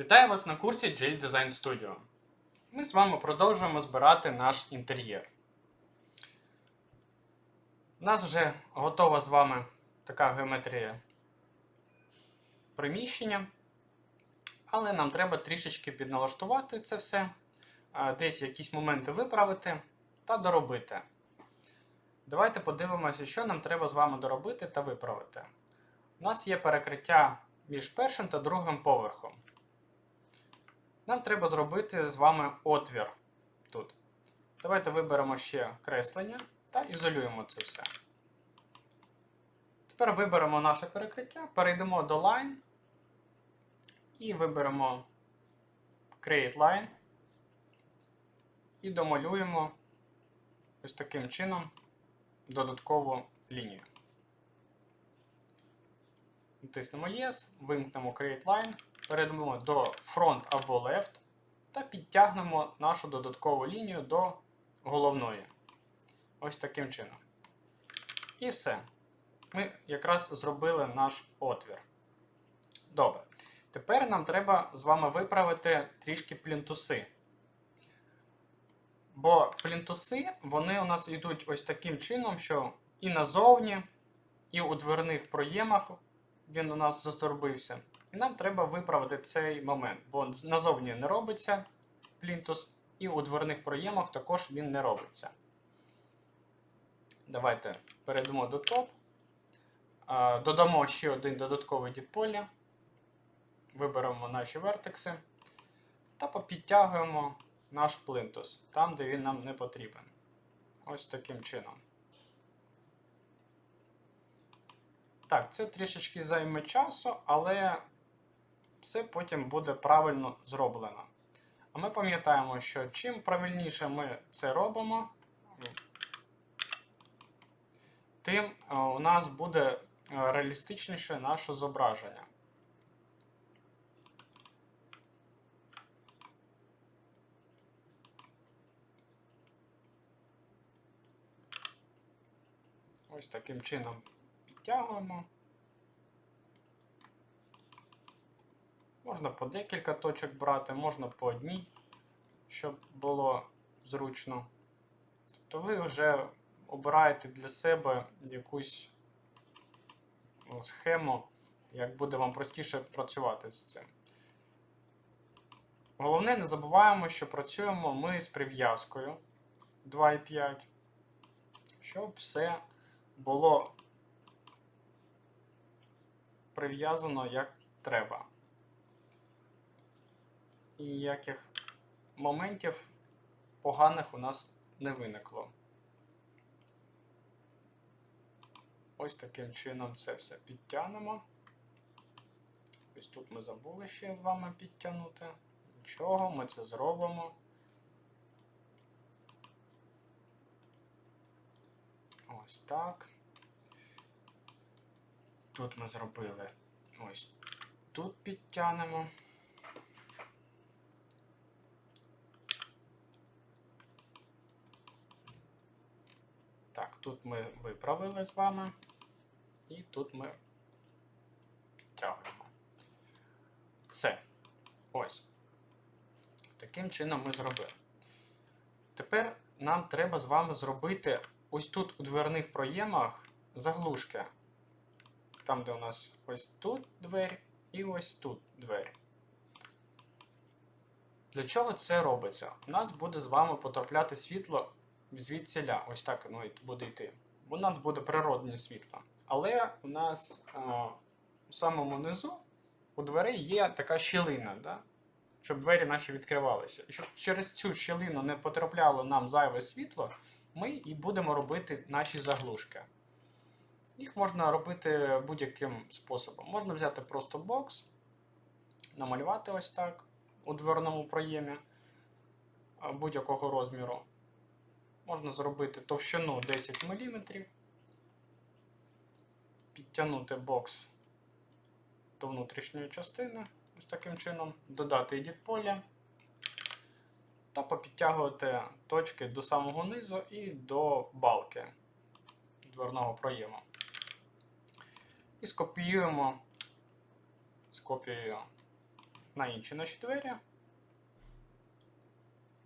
Вітаю вас на курсі GL Design Studio. Ми з вами продовжуємо збирати наш інтер'єр. У нас вже готова з вами така геометрія приміщення, але нам треба трішечки підналаштувати це все, десь якісь моменти виправити та доробити. Давайте подивимося, що нам треба з вами доробити та виправити. У нас є перекриття між першим та другим поверхом. Нам треба зробити з вами отвір тут. Давайте виберемо ще креслення та ізолюємо це все. Тепер виберемо наше перекриття, перейдемо до Line і виберемо Create Line і домалюємо ось таким чином додаткову лінію. Натиснемо Yes, вимкнемо Create Line, перейдемо до Front або Left та підтягнемо нашу додаткову лінію до головної. Ось таким чином. І все. Ми якраз зробили наш отвір. Добре. Тепер нам треба з вами виправити трішки плінтуси. Бо плінтуси, вони у нас йдуть ось таким чином, що і назовні, і у дверних проємах він у нас зазорбився. І нам треба виправити цей момент, бо назовні не робиться плінтус, і у дверних проємах також він не робиться. Давайте перейдемо до топ. Додамо ще один додатковий діпполі. Виберемо наші вертекси та попідтягуємо наш плинтус там, де він нам не потрібен. Ось таким чином. Так, це трішечки займе часу, але все потім буде правильно зроблено. А ми пам'ятаємо, що чим правильніше ми це робимо, тим е, у нас буде е, реалістичніше наше зображення. Ось таким чином підтягуємо. Можна по декілька точок брати, можна по одній, щоб було зручно. Тобто ви вже обираєте для себе якусь ну, схему, як буде вам простіше працювати з цим. Головне, не забуваємо, що працюємо ми з прив'язкою 2,5, щоб все було прив'язано як треба. І ніяких моментів поганих у нас не виникло. Ось таким чином це все підтягнемо. Ось тут ми забули ще з вами підтягнути. Нічого, ми це зробимо. Ось так. Тут ми зробили ось тут підтягнемо. Так, тут ми виправили з вами. І тут ми підтягуємо. Все. Ось. Таким чином ми зробили. Тепер нам треба з вами зробити ось тут у дверних проємах заглушки. Там, де у нас ось тут двері і ось тут двері. Для чого це робиться? У нас буде з вами потрапляти світло звідсіля. Ось так воно буде йти. У нас буде природне світло. Але у нас а, у самому низу у дверей є така щілина, да? щоб двері наші відкривалися. І щоб через цю щілину не потрапляло нам зайве світло, ми і будемо робити наші заглушки. Їх можна робити будь-яким способом. Можна взяти просто бокс, намалювати ось так у дверному проємі будь-якого розміру. Можна зробити товщину 10 мм, підтягнути бокс до внутрішньої частини, ось таким чином, додати edit поле та попідтягувати точки до самого низу і до балки дверного проєму. І скопіюємо з копією на інші наші двері.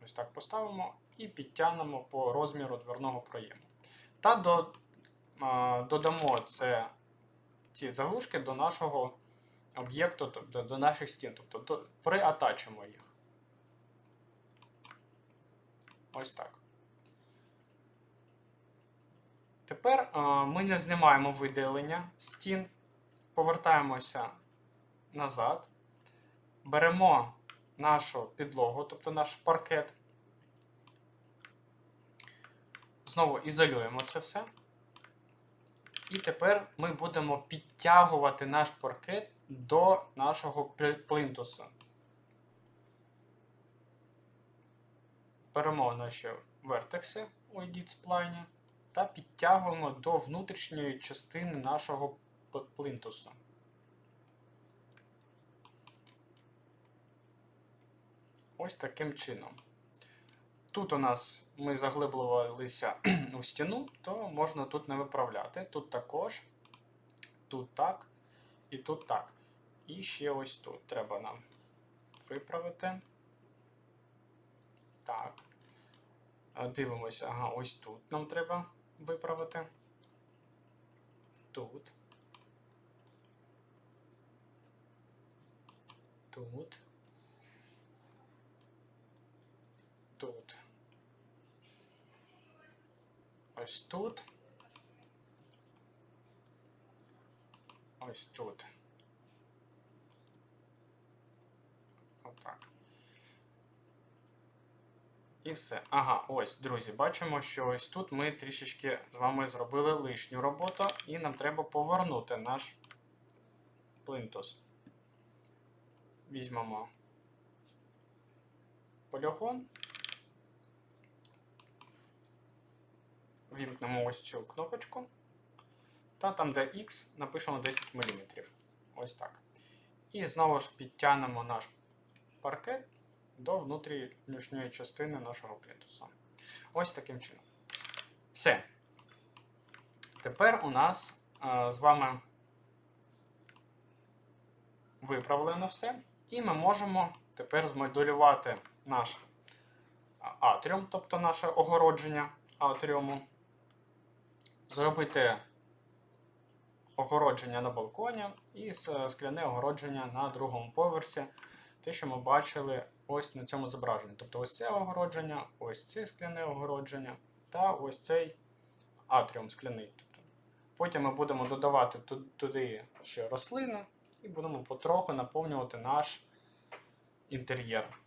Ось так поставимо і підтягнемо по розміру дверного проєму. Та до, а, додамо це, ці заглушки до нашого об'єкту, тобто до наших стін. Тобто до, приатачимо їх. Ось так. Тепер а, ми не знімаємо виділення стін, повертаємося назад, беремо нашу підлогу, тобто наш паркет. Знову ізолюємо це все. І тепер ми будемо підтягувати наш паркет до нашого пли- плинтуса. Беремо наші вертекси у Edit сплайні та підтягуємо до внутрішньої частини нашого плинтусу. Ось таким чином. Тут у нас ми заглиблювалися у стіну, то можна тут не виправляти. Тут також, тут так і тут так. І ще ось тут треба нам виправити. Так. Дивимося, ага, ось тут нам треба виправити. Тут. Тут. Тут. Ось тут. Ось тут. Отак. І все. Ага, ось, друзі, бачимо, що ось тут ми трішечки з вами зробили лишню роботу, і нам треба повернути наш плинтус. Візьмемо полігон. Вімкнемо ось цю кнопочку. Та там, де X, напишемо 10 мм. Ось так. І знову ж підтягнемо наш паркет до внутрішньої частини нашого плінтуса. Ось таким чином. Все. Тепер у нас а, з вами виправлено все. І ми можемо тепер змоделювати наш атріум, тобто наше огородження атріуму. Зробити огородження на балконі і скляне огородження на другому поверсі. Те, що ми бачили ось на цьому зображенні. Тобто ось це огородження, ось це скляне огородження та ось цей атріум скляний. Тобто, потім ми будемо додавати туди ще рослини і будемо потроху наповнювати наш інтер'єр